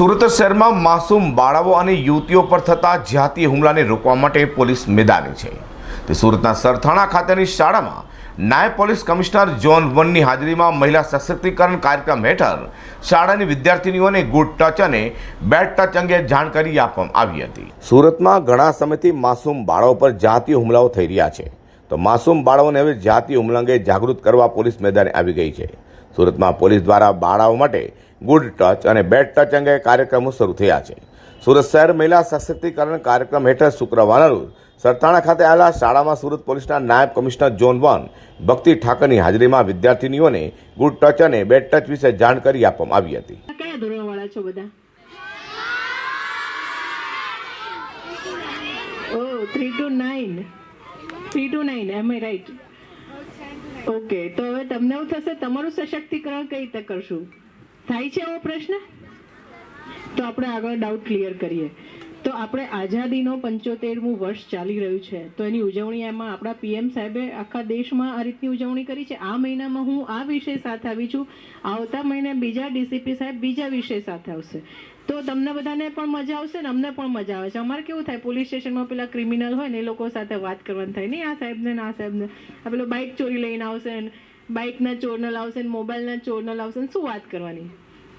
સુરત શહેરમાં માસૂમ બાળાઓ અને યુવતીઓ પર થતા જાતીય હુમલાને રોકવા માટે પોલીસ મેદાને છે. તે સુરતના સરથાણા ખાતેની શાળામાં નાયબ પોલીસ કમિશનર જોન વનની હાજરીમાં મહિલા સશક્તિકરણ કાર્યક્રમ હેઠળ શાળાની વિદ્યાર્થીનીઓને ગુડ ટચ અને બેડ ટચ અંગે જાણકારી આપવામાં આવી હતી. સુરતમાં ઘણા સમયથી માસૂમ બાળાઓ પર જાતીય હુમલાઓ થઈ રહ્યા છે. તો માસૂમ બાળાઓને હવે જાતીય હુમલા અંગે જાગૃત કરવા પોલીસ મેદાને આવી ગઈ છે. સુરતમાં પોલીસ દ્વારા બાળાઓ માટે ગુડ ટચ અને બેડ ટચ અંગે કાર્યક્રમો શરૂ થયા છે. સુરત શહેર મહિલા સશક્તિકરણ કાર્યક્રમ હેઠળ શુક્રવારના રોજ સરથાણા ખાતે આવેલા શાળામાં સુરત પોલીસના નાયબ કમિશનર ઝોન વન ભક્તિ ઠાકરની હાજરીમાં વિદ્યાર્થીનીઓને ગુડ ટચ અને બેડ ટચ વિશે જાણકારી આપવામાં આવી હતી. O three two nine three two nine એમ રાઈટ ઓકે, તો હવે તમને એવું થશે, તમારું સશક્તિકરણ કઈ રીતે કરશું? થાય છે એવો પ્રશ્ન? તો આપણે આગળ ડાઉટ ક્લિયર કરીએ. તો આપણે આઝાદીનો પંચોતેરમું વર્ષ ચાલી રહ્યું છે. તો એની ઉજવણી એમાં આપણા પીએમ સાહેબે આખા દેશમાં આ રીતની ઉજવણી કરી છે. આ મહિનામાં હું આ વિષય સાથે આવી છું. આવતા મહિને બીજા ડીસીપી સાહેબ બીજા વિષય સાથે આવશે. તો તમને બધાને પણ મજા આવશે ને અમને પણ મજા આવે છે. અમારે કેવું થાય, પોલીસ સ્ટેશનમાં પેલા ક્રિમિનલ હોય ને એ લોકો સાથે વાત કરવાની થાય. નહીં, આ સાહેબને આ સાહેબને. આ પેલો બાઇક ચોરી લઈને આવશે ને બાઇકના ચોરને લાવશે ને, મોબાઈલના ચોરને લાવશે ને, શું વાત કરવાની?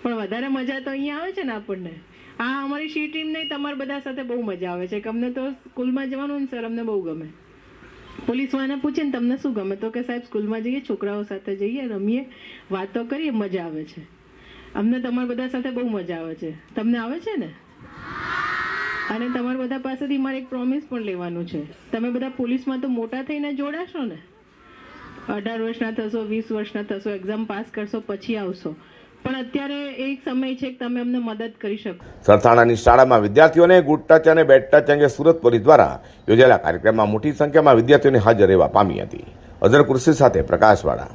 પણ વધારે મજા તો અહીંયા આવે છે ને આપણને. આ અમારી શી ટીમ નહીં, તમારા બધા સાથે બહુ મજા આવે છે. કે અમને તો સ્કૂલમાં જવાનું ને, સર અમને બહુ ગમે. પોલીસ વાળાને પૂછે ને, તમને શું ગમે? તો કે, સાહેબ, સ્કૂલમાં જઈએ, છોકરાઓ સાથે જઈએ, રમીએ, વાતો કરીએ, મજા આવે છે. અમને તમારા બધા સાથે બહુ મજા આવે છે. તમને આવે છે ને? અને તમારા બધા પાસેથી મારે એક પ્રોમિસ પણ લેવાનું છે. તમે બધા પોલીસમાં તો મોટા થઈને જોડાશો ને? અઢાર વર્ષના થશો, વીસ વર્ષના થશો એક્ઝામ પાસ કરશો, પછી આવશો. પણ અત્યારે એક સમય છે કે તમે અમને મદદ કરી શકો. સરથાણાની શાળામાં વિદ્યાર્થીઓને ગુડ ટચ અને બેડ ટચ અંગે સુરત પોલીસ દ્વારા યોજાયેલા કાર્યક્રમમાં મોટી સંખ્યામાં વિદ્યાર્થીઓને હાજર રહેવા પામી હતી. અઝર કુર્સી સાથે પ્રકાશવાળા